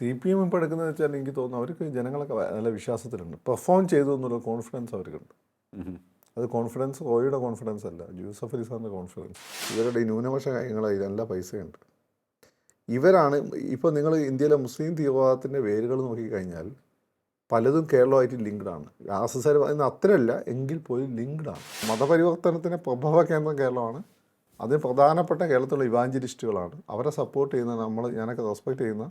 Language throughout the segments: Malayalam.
സി പി എം ഇപ്പോൾ എടുക്കുന്നത് വെച്ചാൽ എനിക്ക് തോന്നുന്നു അവർക്ക് ജനങ്ങളൊക്കെ നല്ല വിശ്വാസത്തിലുണ്ട്. പെർഫോം ചെയ്തു എന്നുള്ള കോൺഫിഡൻസ് അവർക്കുണ്ട്. അത് കോൺഫിഡൻസ് ഓയുടെ കോൺഫിഡൻസ് അല്ല. ജൂസഫ് അലി സാറിന്റെ കോൺഫിഡൻസ് ഇവരുടെ ഈ ന്യൂനപക്ഷ കാര്യങ്ങളായി നല്ല പൈസയുണ്ട്. ഇവരാണ് ഇപ്പോൾ നിങ്ങൾ ഇന്ത്യയിലെ മുസ്ലിം തീവ്രവാദത്തിന്റെ വേരുകൾ നോക്കിക്കഴിഞ്ഞാൽ പലതും കേരളമായിട്ട് ലിങ്ക്ഡ് ആണ്. ആസസർ ഇന്ന് അത്രയല്ല എങ്കിൽ പോലും ലിങ്ക്ഡ് ആണ്. മതപരിവർത്തനത്തിന് പ്രഭവ കേന്ദ്രം കേരളമാണ്. അതിന് പ്രധാനപ്പെട്ട കേരളത്തിലുള്ള ഇവാഞ്ചലിസ്റ്റുകളാണ് അവരെ സപ്പോർട്ട് ചെയ്യുന്ന നമ്മൾ ഞാനൊക്കെ റെസ്പെക്ട് ചെയ്യുന്ന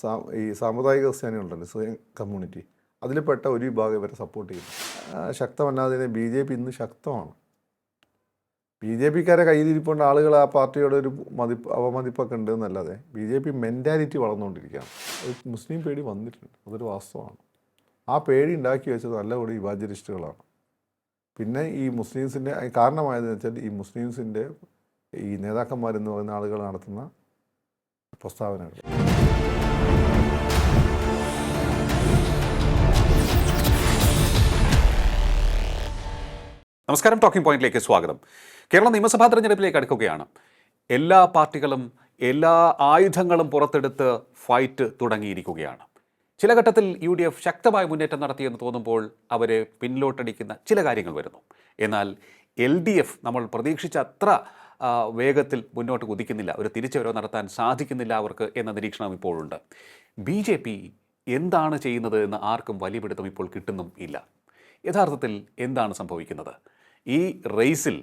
സാ ഈ സാമുദായിക ക്രിസ്ത്യാനികളുണ്ടല്ലോ സ്വയം കമ്മ്യൂണിറ്റി. അതിൽപ്പെട്ട ഒരു വിഭാഗം ഇവരെ സപ്പോർട്ട് ചെയ്യുന്നു ശക്തമല്ലാതെ ബി ജെ പി ഇന്ന് ശക്തമാണ്. ബി ജെ പിക്കാരെ കയ്യിലിരിപ്പുണ്ട് ആളുകൾ ആ പാർട്ടിയുടെ ഒരു മതിപ്പ് അവമതിപ്പൊക്കെ ഉണ്ട് എന്നല്ലാതെ ബി ജെ പി മെന്റാലിറ്റി വളർന്നുകൊണ്ടിരിക്കുകയാണ്. ഒരു മുസ്ലിം പേടി വന്നിട്ടുണ്ട്. അതൊരു വാസ്തവമാണ്. ആ പേടി ഉണ്ടാക്കി വെച്ചത് നല്ല കൂടി ഇവാഞ്ചലിസ്റ്റുകളാണ് പിന്നെ ഈ മുസ്ലിംസിന്റെ കാരണമായതെന്ന് വെച്ചാൽ ഈ മുസ്ലിംസിന്റെ ഈ നേതാക്കന്മാരെന്ന് പറയുന്ന ആളുകൾ നടത്തുന്ന പ്രസ്താവനകൾ. നമസ്കാരം ടോക്കിംഗ് പോയിന്റിലേക്ക് സ്വാഗതം. കേരള നിയമസഭാ തെരഞ്ഞെടുപ്പിലേക്ക് അടുക്കുകയാണ്. എല്ലാ പാർട്ടികളും എല്ലാ ആയുധങ്ങളും പുറത്തെടുത്ത് ഫൈറ്റ് തുടങ്ങിയിരിക്കുകയാണ്. ചില ഘട്ടത്തിൽ യു ഡി എഫ് ശക്തമായ മുന്നേറ്റം നടത്തിയെന്ന് തോന്നുമ്പോൾ അവരെ പിന്നിലോട്ടടിക്കുന്ന ചില കാര്യങ്ങൾ വരുന്നു. എന്നാൽ എൽ ഡി എഫ് നമ്മൾ പ്രതീക്ഷിച്ച അത്ര വേഗത്തിൽ മുന്നോട്ട് കുതിക്കുന്നില്ല. ഒരു തിരിച്ചുവരവ് നടത്താൻ സാധിക്കുന്നില്ല അവർക്ക് എന്ന നിരീക്ഷണം ഇപ്പോഴുണ്ട്. ബി ജെ പി എന്താണ് ചെയ്യുന്നത് എന്ന് ആർക്കും വലിയ പിടുത്തം ഇപ്പോൾ കിട്ടുന്നും ഇല്ല. യഥാർത്ഥത്തിൽ എന്താണ് സംഭവിക്കുന്നത്? ഈ റേസിൽ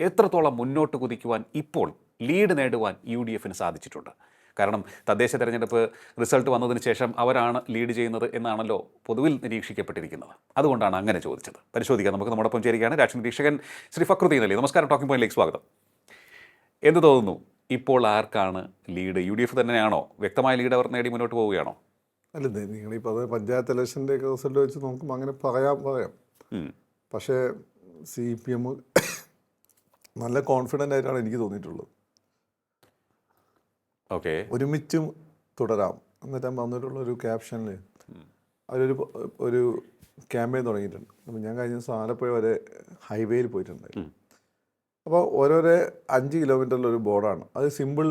എത്രത്തോളം മുന്നോട്ട് കുതിക്കുവാൻ ഇപ്പോൾ ലീഡ് നേടുവാൻ യു ഡി എഫിന് സാധിച്ചിട്ടുണ്ട്. കാരണം തദ്ദേശ തെരഞ്ഞെടുപ്പ് റിസൾട്ട് വന്നതിന് ശേഷം അവരാണ് ലീഡ് ചെയ്യുന്നത് എന്നാണല്ലോ പൊതുവിൽ നിരീക്ഷിക്കപ്പെട്ടിരിക്കുന്നത്. അതുകൊണ്ടാണ് അങ്ങനെ ചോദിച്ചത്. പരിശോധിക്കാം. നമുക്ക് നമ്മോടൊപ്പം ചേരുകയാണ് രാഷ്ട്രീയ നിരീക്ഷകൻ ശ്രീ ഫക്രുദ്ദീൻ അലി. നമസ്കാരം. ടോക്കിംഗ് പോയിന്റിലേക്ക് സ്വാഗതം. എന്ത് തോന്നുന്നു? ഇപ്പോൾ ആർക്കാണ് ലീഡ് യു ഡി എഫ് തന്നെയാണോ? വ്യക്തമായ ലീഡ് അവർ നേടി മുന്നോട്ട് പോവുകയാണോ? അല്ല നിങ്ങളിപ്പോൾ അത് പഞ്ചായത്ത് ഇലക്ഷന്റെ റിസൾട്ട് വെച്ച് നോക്കുമ്പോൾ അങ്ങനെ പറയാം പറയാം. പക്ഷേ സി പി എം നല്ല കോൺഫിഡന്റ് ആയിട്ടാണ് എനിക്ക് തോന്നിയിട്ടുള്ളത്. ഓക്കെ. ഒരുമിച്ചും തുടരാം. എന്നിട്ട് വന്നിട്ടുള്ള ഒരു ക്യാപ്ഷനിൽ അവരൊരു ഒരു ക്യാമ്പയിൻ തുടങ്ങിയിട്ടുണ്ട്. അപ്പം ഞാൻ കഴിഞ്ഞ ദിവസം ആലപ്പുഴ വരെ ഹൈവേയിൽ പോയിട്ടുണ്ട് അപ്പോൾ ഓരോരോ അഞ്ച് കിലോമീറ്ററിലൊരു ബോർഡാണ്. അത് സിമ്പിൾ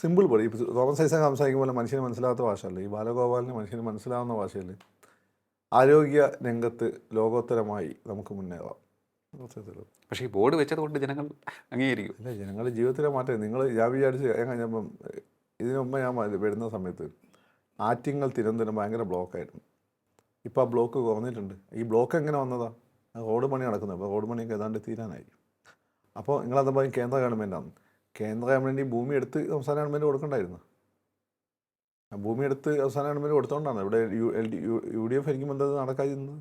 സിമ്പിൾ ബോർഡ്. ഇപ്പോൾ തോമസ് ഐസൻ സംസാരിക്കുമ്പോൾ മനുഷ്യന് മനസ്സിലാത്ത ഭാഷയല്ല? ഈ ബാലഗോപാലിന് മനുഷ്യന് മനസ്സിലാവുന്ന ഭാഷയിൽ ആരോഗ്യ രംഗത്ത് ലോകോത്തരമായി നമുക്ക് മുന്നേറാം. പക്ഷേ ഈ ബോർഡ് വെച്ചത് കൊണ്ട് ജനങ്ങൾ അംഗീകരിക്കും അല്ല ജനങ്ങളുടെ ജീവിതത്തിലെ മാറ്റം നിങ്ങൾ ഞാൻ വിചാരിച്ച് ഞാൻ കഴിഞ്ഞപ്പം ഇതിനു മുമ്പ് ഞാൻ വരുന്ന സമയത്ത് ആറ്റിങ്ങൾ തിരുവനന്തപുരം ഭയങ്കര ബ്ലോക്കായിരുന്നു ഇപ്പോൾ ആ ബ്ലോക്ക് കുറഞ്ഞിട്ടുണ്ട് ഈ ബ്ലോക്ക് എങ്ങനെ വന്നതാ റോഡ് പണി നടക്കുന്നത് അപ്പോൾ റോഡ് പണിയൊക്കെ ഏതാണ്ട് തീരാനായി അപ്പോൾ നിങ്ങളത് പറയും കേന്ദ്ര ഗവൺമെന്റാണ് കേന്ദ്ര ഗവൺമെന്റ് ഈ ഭൂമി എടുത്ത് സംസ്ഥാന ഗവൺമെന്റ് കൊടുക്കണ്ടായിരുന്നു ഭൂമി എടുത്ത് അവസാന ഗവൺമെന്റ് കൊടുത്തോണ്ടാണ് ഇവിടെ U L D U U D F ഭരിക്കുമ്പോൾ എന്താ നടക്കാതിരുന്നത്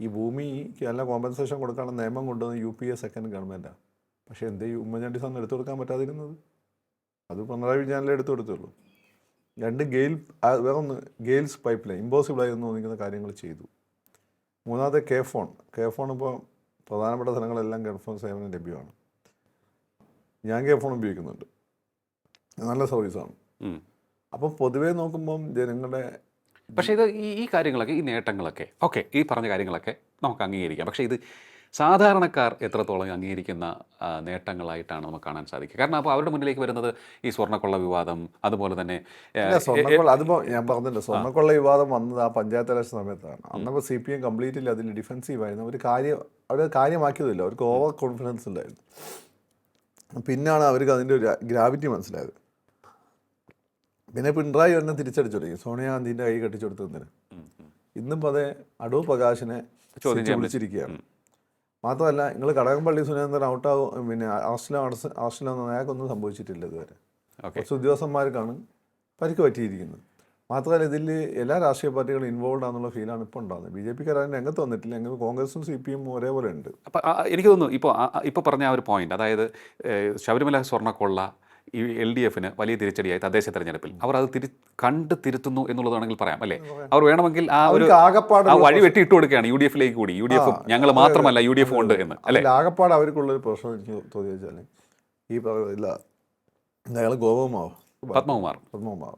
ഈ ഭൂമിക്ക് നല്ല കോമ്പൻസേഷൻ കൊടുക്കാനുള്ള നിയമം കൊണ്ടുവന്ന് യു പി എ സെക്കൻഡ് ഗവൺമെന്റാണ് പക്ഷേ എന്തേ ഈ ഉമ്മൻചാണ്ടി സാറിന് എടുത്തു കൊടുക്കാൻ പറ്റാതിരുന്നത്. അത് പിണറായി വിജയനല്ലേ എടുത്തു കൊടുത്തുള്ളൂ. രണ്ട് ഗെയിൽ ആ, വേറെ ഒന്ന് ഗെയിൽസ് പൈപ്പ് ലൈൻ ഇമ്പോസിബിൾ ആയി എന്ന് തോന്നിക്കുന്ന കാര്യങ്ങൾ ചെയ്തു. മൂന്നാമത്തെ കെ ഫോൺ. കെ ഫോൺ ഇപ്പോൾ പ്രധാനപ്പെട്ട സ്ഥലങ്ങളെല്ലാം കെ ഫോൺ സേവനം ലഭ്യമാണ്. ഞാൻ കെ ഫോൺ ഉപയോഗിക്കുന്നുണ്ട്. നല്ല സർവീസാണ് അപ്പം അപ്പോൾ പൊതുവേ നോക്കുമ്പം ജനങ്ങളുടെ പക്ഷേ ഇത് ഈ ഈ കാര്യങ്ങളൊക്കെ ഈ നേട്ടങ്ങളൊക്കെ ഓക്കെ. ഈ പറഞ്ഞ കാര്യങ്ങളൊക്കെ നമുക്ക് അംഗീകരിക്കാം. പക്ഷേ ഇത് സാധാരണക്കാർ എത്രത്തോളം അംഗീകരിക്കുന്ന നേട്ടങ്ങളായിട്ടാണ് നമുക്ക് കാണാൻ സാധിക്കുക. കാരണം അപ്പോൾ അവരുടെ മുന്നിലേക്ക് വരുന്നത് ഈ സ്വർണക്കൊള്ള വിവാദം അതുപോലെ തന്നെ സ്വർണക്കൊള്ള അതിപ്പോൾ ഞാൻ പറഞ്ഞില്ല. സ്വർണക്കൊള്ള വിവാദം വന്നത് ആ പഞ്ചായത്ത് ഇലക്ഷൻ സമയത്താണ്. അന്നപ്പോൾ സി പി എം കംപ്ലീറ്റ്ലി അതിൽ ഡിഫെൻസീവ് ആയിരുന്നു. അവർ കാര്യം അവർ കാര്യമാക്കിയതില്ല അവർക്ക് ഓവർ കോൺഫിഡൻസ് ഉണ്ടായിരുന്നു. പിന്നാണ് അവർക്ക് അതിന്റെ ഒരു ഗ്രാവിറ്റി മനസ്സിലായത്. പിന്നെ പിണറായി എന്നെ തിരിച്ചടിച്ചു തുടങ്ങി. സോണിയാഗാന്ധിന്റെ കൈ കെട്ടിച്ചു കൊടുത്തു തന്നെ ഇന്നും അതേ അടൂർ പ്രകാശിനെ വിളിച്ചിരിക്കുകയാണ്. മാത്രമല്ല നിങ്ങൾ കടകംപള്ളി സുരേന്ദ്രൻ ഔട്ടാവും പിന്നെ ആസ്ട്രേലിയ ആസ്ട്രേലിയ അയാൾക്കൊന്നും സംഭവിച്ചിട്ടില്ല ഇതുവരെ. കുറച്ച് ഉദ്യോഗസ്ഥന്മാർക്കാണ് പരിക്ക് പറ്റിയിരിക്കുന്നത്. മാത്രമല്ല ഇതിൽ എല്ലാ രാഷ്ട്രീയ പാർട്ടികളും ഇൻവോൾവ് ആണെന്നുള്ള ഫീലാണ് ഇപ്പോൾ ഉണ്ടാകുന്നത് ബി ജെ പിക്കാർ അതിന് രംഗത്ത് വന്നിട്ടില്ല. എങ്കിൽ കോൺഗ്രസും സി പി എം ഒരേപോലെ ഉണ്ട് അപ്പം എനിക്ക് തോന്നുന്നു ഇപ്പോൾ ഇപ്പോൾ പറഞ്ഞ ആ ഒരു പോയിന്റ് അതായത് ശബരിമല സ്വർണക്കൊള്ള ഈ എൽ ഡി എഫിന് വലിയ തിരിച്ചടിയായി തദ്ദേശ തെരഞ്ഞെടുപ്പിൽ. അവർ അത് തിരി കണ്ട് തിരുത്തുന്നു എന്നുള്ളതാണെങ്കിൽ പറയാം അല്ലേ? അവർ വേണമെങ്കിൽ ആ ഒരു ആകപ്പാട് ആ വഴി വെട്ടി ഇട്ട് കൊടുക്കുകയാണ് യു ഡി എഫിലേക്ക് കൂടി. യു ഡി എഫും ഞങ്ങൾ മാത്രമല്ല യു ഡി എഫും ഉണ്ട് എന്ന് അല്ലേ? ആകപ്പാട് അവർക്കുള്ളൊരു പ്രശ്നം എനിക്ക് തോന്നി വെച്ചാൽ ഈ പറയുന്നില്ല അയാൾ ഗോപമാവും പത്മകുമാർ. പത്മകുമാർ.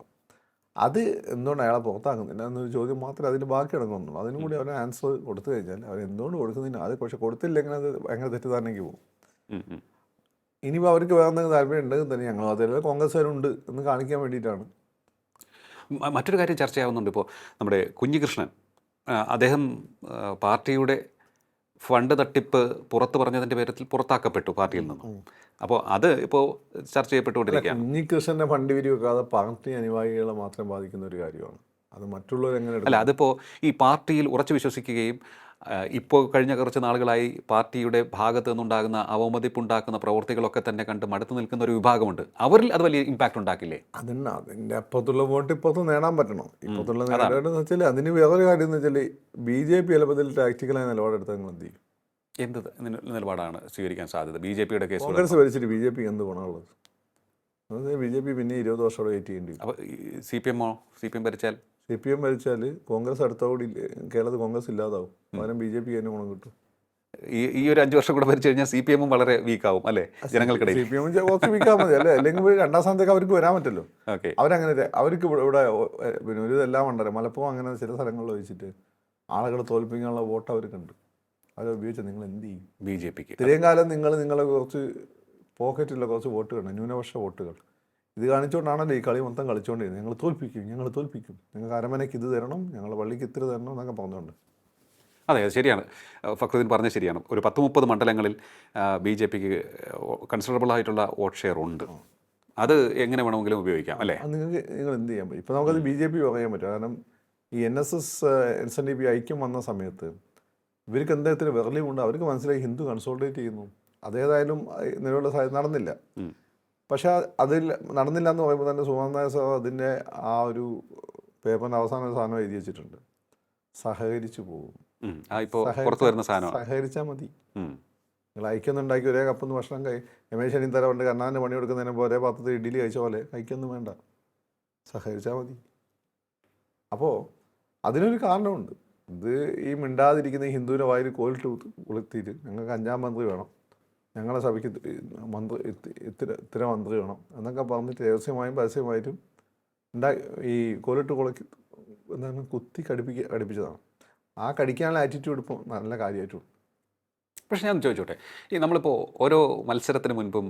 അത് എന്തുകൊണ്ട് അയാളെ പുറത്താക്കുന്നില്ല എന്നൊരു ചോദ്യം മാത്രമേ അതിൽ ബാക്കി അടങ്ങുന്നുള്ളൂ. അതിനും കൂടി അവർ ആൻസർ കൊടുത്തു കഴിഞ്ഞാൽ അവർ എന്തുകൊണ്ട് കൊടുക്കുന്നില്ല? അത് പക്ഷെ കൊടുത്തില്ലെങ്കിൽ അത് ഭയങ്കര തെറ്റിദ്ധാരണയ്ക്ക് പോകും. ഇനിയിപ്പോൾ അവർക്ക് വേറെ എന്തെങ്കിലും താല്പര്യം ഉണ്ടെങ്കിൽ തന്നെ ഞങ്ങൾ അതിൽ കോൺഗ്രസ്സുകാരുണ്ട് എന്ന് കാണിക്കാൻ വേണ്ടിയിട്ടാണ്. മറ്റൊരു കാര്യം ചർച്ചയാവുന്നുണ്ട് ഇപ്പോൾ നമ്മുടെ കുഞ്ഞികൃഷ്ണൻ. അദ്ദേഹം പാർട്ടിയുടെ ഫണ്ട് തട്ടിപ്പ് പുറത്ത് പറഞ്ഞതിന്റെ പേരിൽ പുറത്താക്കപ്പെട്ടു പാർട്ടിയിൽ നിന്നും. അപ്പോൾ അത് ഇപ്പോൾ ചർച്ച ചെയ്യപ്പെട്ടുകൊണ്ടിരിക്കുകയാണ്. കുഞ്ഞികൃഷ്ണന്റെ ഫണ്ട് വിരിവെക്കാതെ പാർട്ടി അനുഭാവികളെ മാത്രം ബാധിക്കുന്ന ഒരു കാര്യമാണ്. അത് മറ്റുള്ളവർ എങ്ങനെ അല്ല അതിപ്പോൾ ഈ പാർട്ടിയിൽ ഉറച്ചു വിശ്വസിക്കുകയും ഇപ്പോൾ കഴിഞ്ഞ കുറച്ച് നാളുകളായി പാർട്ടിയുടെ ഭാഗത്തു നിന്നുണ്ടാകുന്ന അവമതിപ്പുണ്ടാക്കുന്ന പ്രവൃത്തികളൊക്കെ തന്നെ കണ്ട് മടുത്തു നിൽക്കുന്ന ഒരു വിഭാഗമുണ്ട്. അവരിൽ അത് വലിയ ഇമ്പാക്റ്റ് ഉണ്ടാക്കില്ലേ? അതിന് അതിന്റെ അപ്പുറത്തുള്ള വോട്ട് ഇപ്പുറത്ത് നേടാൻ പറ്റണം. ഇപ്പോഴത്തുള്ള നേടേണ്ടതെന്ന് വെച്ചാൽ അതിന് വേറൊരു കാര്യം എന്ന് വെച്ചാൽ ബി ജെ പി എളുപ്പത്തിൽ ടാക്ടിക്കലായ നിലപാടെടുത്താൽ നിങ്ങൾ എന്ത് ചെയ്യും? എന്ത് നിലപാടാണ് സ്വീകരിക്കാൻ സാധ്യത? ബി ജെ പിയുടെ കേസ് കോൺഗ്രസ് ഭരിച്ചിട്ട് ബി ജെ പി എന്ത് ഗുണമുള്ളത്? ബി ജെ പി പിന്നെ ഇരുപത് വർഷത്തോടെ വെയിറ്റ് ചെയ്യേണ്ടി വരും. അപ്പോൾ സി പി എമ്മോ സി പി എം ഭരിച്ചാൽ സി പി എം ഭരിച്ചാൽ കോൺഗ്രസ് അടുത്തോടി കേരളത്തിൽ കോൺഗ്രസ് ഇല്ലാതാവും. പകരം ബി ജെ പി അതിന് ഗുണം കിട്ടും. ഈ ഈ ഒരു അഞ്ചു വർഷം കൂടെ ഭരിച്ചു കഴിഞ്ഞാൽ സി പി എമ്മും വളരെ വീക്കാവും അല്ലേ? ജനങ്ങൾക്കിടയിൽ. സി പി എം കുറച്ച് വിൽക്കാൻ മതി. അല്ലേ? അല്ലെങ്കിൽ രണ്ടാം സ്ഥാനത്തേക്ക് അവർക്ക് വരാൻ പറ്റല്ലോ. ഓക്കെ. അവരങ്ങനെ അവർക്ക് ഇവിടെ പിന്നെ ഒരു ഇതെല്ലാം ഉണ്ടല്ലോ. മലപ്പുറം അങ്ങനെ ചില സ്ഥലങ്ങളിൽ വെച്ചിട്ട് ആളുകളെ തോൽപ്പിക്കാനുള്ള വോട്ട് അവർക്കുണ്ട് അത് ഉപയോഗിച്ച് നിങ്ങൾ എന്ത് ചെയ്യും? ബി ജെ പിക്ക്. ഇത്രയും കാലം നിങ്ങൾ നിങ്ങളെ കുറച്ച് പോക്കറ്റിലുള്ള കുറച്ച് വോട്ടുകൾ ന്യൂനപക്ഷ വോട്ടുകൾ ഇത് കാണിച്ചുകൊണ്ടാണല്ലോ ഈ കളി മൊത്തം കളിച്ചുകൊണ്ടിരുന്നത് ഞങ്ങൾ തോൽപ്പിക്കും ഞങ്ങൾ തോൽപ്പിക്കും. ഞങ്ങൾക്ക് അരമനയ്ക്ക് ഇത് തരണം ഞങ്ങൾ പള്ളിക്ക് ഇത്ര തരണം എന്നൊക്കെ പറഞ്ഞുകൊണ്ട്. അതെ അത് ശരിയാണ്. ഫക്രുദ്ദീൻ പറഞ്ഞത് ശരിയാണ്. ഒരു പത്ത് മുപ്പത് മണ്ഡലങ്ങളിൽ ബി ജെ പിക്ക് കൺസിഡറബിൾ ആയിട്ടുള്ള വോട്ട് ഷെയർ ഉണ്ട്. അത് എങ്ങനെ വേണമെങ്കിലും ഉപയോഗിക്കാം അല്ലേ? നിങ്ങൾക്ക് നിങ്ങൾ എന്ത് ചെയ്യാൻ പറ്റും? ഇപ്പോൾ നമുക്കത് ബി ജെ പി പറയാൻ പറ്റും. കാരണം ഈ N S S S N D P ഐക്യം വന്ന സമയത്ത് ഇവർക്ക് എന്തെങ്കിലും വെറലിയുണ്ട് അവർക്ക് മനസ്സിലായി ഹിന്ദു കൺസോൾട്ടേറ്റ് ചെയ്യുന്നു. അതേതായാലും നിലവിലുള്ള സാഹചര്യം നടന്നില്ല. പക്ഷെ അതിൽ നടന്നില്ല എന്ന് പറയുമ്പോൾ തന്നെ സുഗന്ധ സഭ അതിന്റെ ആ ഒരു പേപ്പറിന്റെ അവസാന സാധനം എഴുതി വെച്ചിട്ടുണ്ട്. സഹകരിച്ചു പോകും. പുറത്തു വരുന്ന സാധനം സഹകരിച്ചാൽ മതി. നിങ്ങൾ ഐക്യൊന്നും ഉണ്ടാക്കി ഒരേ കപ്പൊന്ന് ഭക്ഷണം കഴി രമേശ് ചെന്നിത്തല കൊണ്ട് കണ്ണാന്റെ പണി കൊടുക്കുന്നതിന് ഒരേ പാത്രത്തിൽ ഇഡ്ഡലി കഴിച്ച പോലെ ഐക്യൊന്നും വേണ്ട. സഹകരിച്ചാൽ മതി. അപ്പോൾ അതിനൊരു കാരണമുണ്ട്. ഇത് ഈ മിണ്ടാതിരിക്കുന്ന ഹിന്ദുവിന്റെ വായിൽ കോലിട്ട് കൊളുത്തിയിട്ട് ഞങ്ങൾക്ക് അഞ്ചാം മന്ത്രി വേണം. ഞങ്ങളെ സഭയ്ക്ക് മന്ത്രി ഇത്തി- ഇത്തിര ഇത്തിര മന്ത്രി വേണം. എന്നൊക്കെ പറഞ്ഞിട്ട് രഹസ്യമായും പരസ്യമായിട്ടും ഉണ്ടാ ഈ കോലിട്ട് കുളക്കി എന്താണ് കുത്തി കടിപ്പിക്ക കടിപ്പിച്ചതാണ്. ആ കടിക്കാനുള്ള ആറ്റിറ്റ്യൂഡ് ഇപ്പോൾ നല്ല കാര്യമായിട്ടുണ്ട് പക്ഷേ ഞാൻ ചോദിച്ചോട്ടെ ഈ നമ്മളിപ്പോൾ ഓരോ മത്സരത്തിന് മുൻപും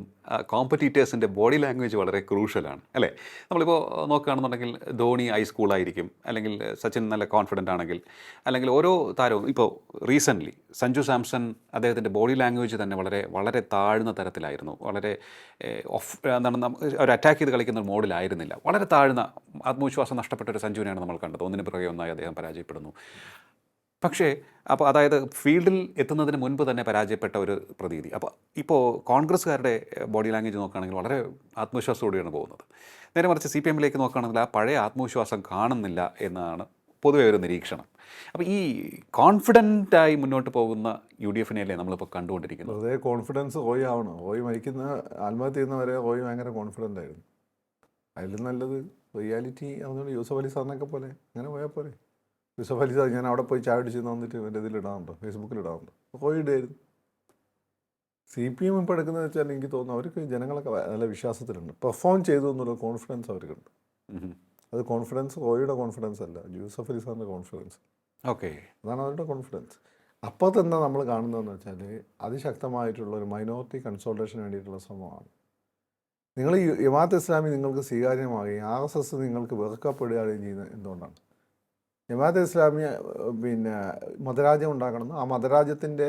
കോമ്പറ്റീറ്റേഴ്സിന്റെ ബോഡി ലാംഗ്വേജ് വളരെ ക്രൂഷ്യലാണ് അല്ലേ? നമ്മളിപ്പോൾ നോക്കുകയാണെന്നുണ്ടെങ്കിൽ ധോണി ഹൈസ്കൂളായിരിക്കും അല്ലെങ്കിൽ സച്ചിൻ നല്ല കോൺഫിഡന്റ് ആണെങ്കിൽ അല്ലെങ്കിൽ ഓരോ താരവും ഇപ്പോൾ റീസെന്റ്ലി സഞ്ജു സാംസൺ അദ്ദേഹത്തിന്റെ ബോഡി ലാംഗ്വേജ് തന്നെ വളരെ വളരെ താഴ്ന്ന തരത്തിലായിരുന്നു വളരെ ഓഫ് എന്താണ് ഒരു അറ്റാക്ക് ചെയ്ത് കളിക്കുന്ന ഒരു മോഡിലായിരുന്നില്ല വളരെ താഴ്ന്ന ആത്മവിശ്വാസം നഷ്ടപ്പെട്ട ഒരു സഞ്ജുവിനെയാണ് നമ്മൾ കണ്ടത് ഒന്നിന് പിറകെ ഒന്നായി അദ്ദേഹം പരാജയപ്പെടുന്നു. പക്ഷേ അപ്പോൾ അതായത് ഫീൽഡിൽ എത്തുന്നതിന് മുൻപ് തന്നെ പരാജയപ്പെട്ട ഒരു പ്രതീതി. അപ്പോൾ ഇപ്പോൾ കോൺഗ്രസ്സുകാരുടെ ബോഡി ലാംഗ്വേജ് നോക്കുകയാണെങ്കിൽ വളരെ ആത്മവിശ്വാസത്തോടെയാണ് പോകുന്നത്. നേരെ മറിച്ച് സി പി എമ്മിലേക്ക് നോക്കുകയാണെങ്കിൽ ആ പഴയ ആത്മവിശ്വാസം കാണുന്നില്ല എന്നാണ് പൊതുവെ ഒരു നിരീക്ഷണം. അപ്പോൾ ഈ കോൺഫിഡന്റായി മുന്നോട്ട് പോകുന്ന യു ഡി എഫിനെയല്ലേ നമ്മളിപ്പോൾ കണ്ടുകൊണ്ടിരിക്കുന്നത്? അതേ കോൺഫിഡൻസ് ഓയി ആവണം? ഓയി മരിക്കുന്ന ആത്മഹത്യ ചെയ്യുന്നവരെ ഓയി ഭയങ്കര കോൺഫിഡന്റ് ആയിരുന്നു അതിൽ നല്ലത് റിയാലിറ്റി അതുകൊണ്ട് യൂസഫ് അലി സാറിനൊക്കെ പോലെ അങ്ങനെ പോയാൽ പോലെ യൂസഫ് അലി ഞാൻ അവിടെ പോയി ചായ അടിച്ച് തന്നിട്ട് എന്റെ ഇതിൽ ഇടാറുണ്ട് ഫേസ്ബുക്കിൽ ഇടാറുണ്ട്. പോയി ഇടായിരുന്നു സി പി എം ഇപ്പോൾ എടുക്കുന്നത് വെച്ചാൽ എനിക്ക് തോന്നുന്നു അവർക്ക് ജനങ്ങളൊക്കെ നല്ല വിശ്വാസത്തിലുണ്ട്. പെർഫോം ചെയ്തു എന്നുള്ള കോൺഫിഡൻസ് അവർക്കുണ്ട്. അത് കോൺഫിഡൻസ് റോയിയുടെ കോൺഫിഡൻസ് അല്ല യൂസഫ് അലി സാറിന്റെ കോൺഫിഡൻസ് ഓക്കെ. അതാണ് അവരുടെ കോൺഫിഡൻസ് അപ്പോൾ തന്നെ നമ്മൾ കാണുന്നതെന്ന് വെച്ചാൽ അതിശക്തമായിട്ടുള്ള ഒരു മൈനോറിറ്റി കൺസോൾട്ടേഷന് വേണ്ടിയിട്ടുള്ള ശ്രമമാണ്. നിങ്ങൾ ഈ ജമാഅത്ത് ഇസ്ലാമി നിങ്ങൾക്ക് സ്വീകാര്യമാകുകയും ആർ എസ് എസ് നിങ്ങൾക്ക് വെറുക്കപ്പെടുകയും ചെയ്യുന്നത് എന്തുകൊണ്ടാണ്? ജമാഅത്ത് ഇസ്ലാമി പിന്നെ മതരാജ്യം ഉണ്ടാക്കണം ആ മതരാജ്യത്തിന്റെ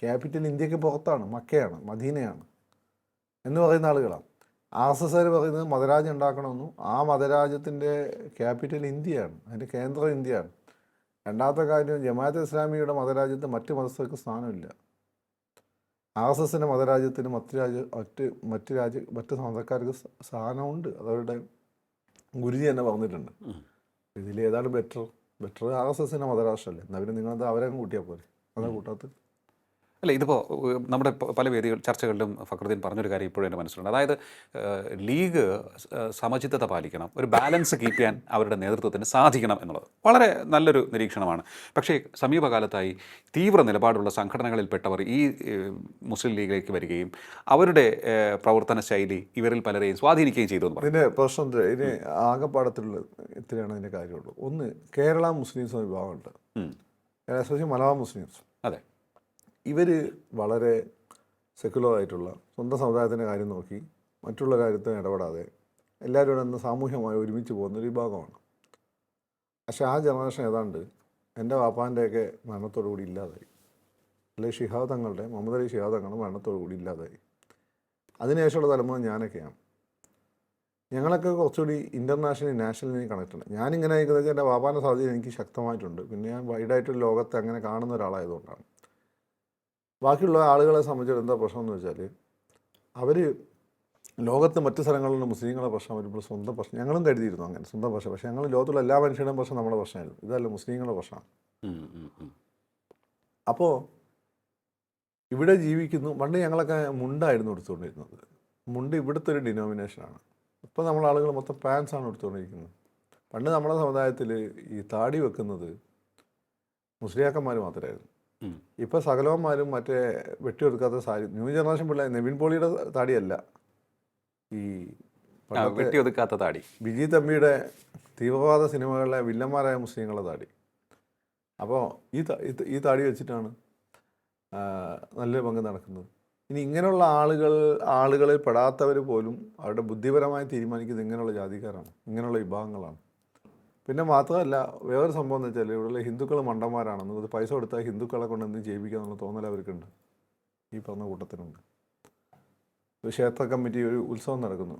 ക്യാപിറ്റൽ ഇന്ത്യയ്ക്ക് പുറത്താണ് മക്കയാണ് മദീനയാണ് എന്ന് പറയുന്ന ആളുകളാണ്. ആർ എസ് എസ് പറയുന്നത് മതരാജ്യം ഉണ്ടാക്കണമെന്നും ആ മതരാജ്യത്തിന്റെ ക്യാപിറ്റൽ ഇന്ത്യയാണ് അതിന്റെ കേന്ദ്രം ഇന്ത്യയാണ്. രണ്ടാമത്തെ കാര്യം ജമാഅത്ത് ഇസ്ലാമിയുടെ മതരാജ്യത്ത് മറ്റ് മതസ്ഥർക്ക് സ്ഥാനമില്ല. ആർ എസ് എസിന്റെ മതരാജ്യത്തിന് മറ്റ് രാജ്യ മറ്റ് മറ്റ് രാജ്യ മറ്റ് മതക്കാർക്ക് സ്ഥാനമുണ്ട്. അതവരുടെ ഗുരുജി തന്നെ പറഞ്ഞിട്ടുണ്ട്. ഇതിലേതാണ് ഇതിൽ ഏതാണ് ബെറ്റർ. ബെറ്റർ ആർ എസ് എസിന്റെ മതരാഷ്ട്രമല്ലേ എന്നാൽ പിന്നെ നിങ്ങളത് അവരെ കൂട്ടിയാൽ പോലെ അതാ കൂട്ടാത്ത അല്ല ഇതിപ്പോൾ നമ്മുടെ പല വേദികൾ ചർച്ചകളിലും ഫക്രുദ്ദീൻ പറഞ്ഞൊരു കാര്യം ഇപ്പോഴും എന്റെ മനസ്സിലുണ്ട്. അതായത് ലീഗ് സമചിത്തത പാലിക്കണം ഒരു ബാലൻസ് കീപ്പ് ചെയ്യാൻ അവരുടെ നേതൃത്വത്തിന് സാധിക്കണം എന്നുള്ളത് വളരെ നല്ലൊരു നിരീക്ഷണമാണ്. പക്ഷേ സമീപകാലത്തായി തീവ്ര നിലപാടുള്ള സംഘടനകളിൽപ്പെട്ടവർ ഈ മുസ്ലിം ലീഗിലേക്ക് വരികയും അവരുടെ പ്രവർത്തന ശൈലി ഇവരിൽ പലരെയും സ്വാധീനിക്കുകയും ചെയ്തു എന്ന് ഇതിന്റെ പ്രശ്നം? ഇതിന് ആകെപ്പാടത്തിലുള്ള ഇത്രയാണ് ഇതിന്റെ കാര്യമുള്ളൂ. ഒന്ന് കേരള മുസ്ലിംസ് വിഭാഗമുണ്ട്. Especially Malabar Muslims. അതെ. ഇവർ വളരെ സെക്കുലർ ആയിട്ടുള്ള സ്വന്തം സമുദായത്തിന്റെ കാര്യം നോക്കി മറ്റുള്ള കാര്യത്തിന് ഇടപെടാതെ എല്ലാവരും ഇവിടെ നിന്ന് സാമൂഹ്യമായി ഒരുമിച്ച് പോകുന്ന ഒരു വിഭാഗമാണ്. പക്ഷെ ആ ജനറേഷൻ ഏതാണ്ട് എന്റെ വാപ്പാന്റെയൊക്കെ മരണത്തോടു കൂടി ഇല്ലാതായി. അല്ലെങ്കിൽ ഷിഹാബ് തങ്ങളുടെ മുഹമ്മദ് അലി ഷിഹാബ് തങ്ങളുടെ മരണത്തോടു കൂടി ഇല്ലാതായി. അതിനുശേഷമുള്ള തലമുറ ഞാനൊക്കെയാണ്. ഞങ്ങളൊക്കെ കുറച്ചുകൂടി ഇന്റർനാഷണലി നാഷണലി കണക്റ്റഡ് ഞാനിങ്ങനെ ആയിരിക്കുന്നത് എന്റെ വാപ്പാന്റെ സാധ്യത എനിക്ക് ശക്തമായിട്ടുണ്ട്. പിന്നെ ഞാൻ വൈഡായിട്ട് ലോകത്തെ അങ്ങനെ കാണുന്ന ഒരാളായതുകൊണ്ടാണ്. ബാക്കിയുള്ള ആളുകളെ സംബന്ധിച്ചിടത്തോളം എന്താ പ്രശ്നം എന്ന് വെച്ചാൽ അവർ ലോകത്ത് മറ്റു സ്ഥലങ്ങളിലുള്ള മുസ്ലിങ്ങളെ പ്രശ്നം വരുമ്പോൾ സ്വന്തം പ്രശ്നം ഞങ്ങളും കരുതിയിരുന്നു അങ്ങനെ സ്വന്തം പ്രശ്നം. പക്ഷേ ഞങ്ങൾ ലോകത്തുള്ള എല്ലാ മനുഷ്യരുടെയും പ്രശ്നം നമ്മുടെ പ്രശ്നമായിരുന്നു. ഇതല്ല മുസ്ലിങ്ങളുടെ പ്രശ്നമാണ്. അപ്പോൾ ഇവിടെ ജീവിക്കുന്നു പണ്ട് ഞങ്ങളൊക്കെ മുണ്ടായിരുന്നു എടുത്തുകൊണ്ടിരുന്നത്. മുണ്ട് ഇവിടുത്തെ ഒരു ഡിനോമിനേഷനാണ് ഇപ്പോൾ നമ്മൾ ആളുകൾ മൊത്തം പാൻസ് ആണ് എടുത്തുകൊണ്ടിരിക്കുന്നത്. പണ്ട് നമ്മുടെ സമുദായത്തിൽ ഈ താടി വെക്കുന്നത് മുസ്ലിയാക്കന്മാർ മാത്രമായിരുന്നു. ഇപ്പോൾ സകലവന്മാരും മറ്റേ വെട്ടിയെടുക്കാത്ത സാരി ന്യൂ ജനറേഷൻ പിള്ളേർ നെവിൻ പോളിയുടെ താടിയല്ല. ഈ വെട്ടിയൊതുക്കാത്ത താടി. ബിജി തമ്പിയുടെ തീവ്രവാദ സിനിമകളിലെ വില്ലന്മാരായ മുസ്ലിങ്ങളുടെ താടി. അപ്പോൾ ഈ ഈ താടി വെച്ചിട്ടാണ് നല്ല പങ്ക് നടക്കുന്നത്. ഇനി ഇങ്ങനെയുള്ള ആളുകൾ ആളുകളിൽ പെടാത്തവർ പോലും അവരുടെ ബുദ്ധിപരമായി തീരുമാനിക്കുന്നത് ഇങ്ങനെയുള്ള ജാതിക്കാരാണ് ഇങ്ങനെയുള്ള വിഭാഗങ്ങളാണ്. പിന്നെ മാത്രമല്ല വേറൊരു സംഭവം എന്ന് വെച്ചാൽ ഇവിടെയുള്ള ഹിന്ദുക്കൾ മണ്ടന്മാരാണെന്ന് ഇത് പൈസ കൊടുത്താൽ ഹിന്ദുക്കളെ കൊണ്ട് എന്തും എന്നുള്ള തോന്നൽ അവർക്കുണ്ട് ഈ പറഞ്ഞ കൂട്ടത്തിനുണ്ട് ഒരു ക്ഷേത്ര കമ്മിറ്റി ഒരു ഉത്സവം നടക്കുന്നു.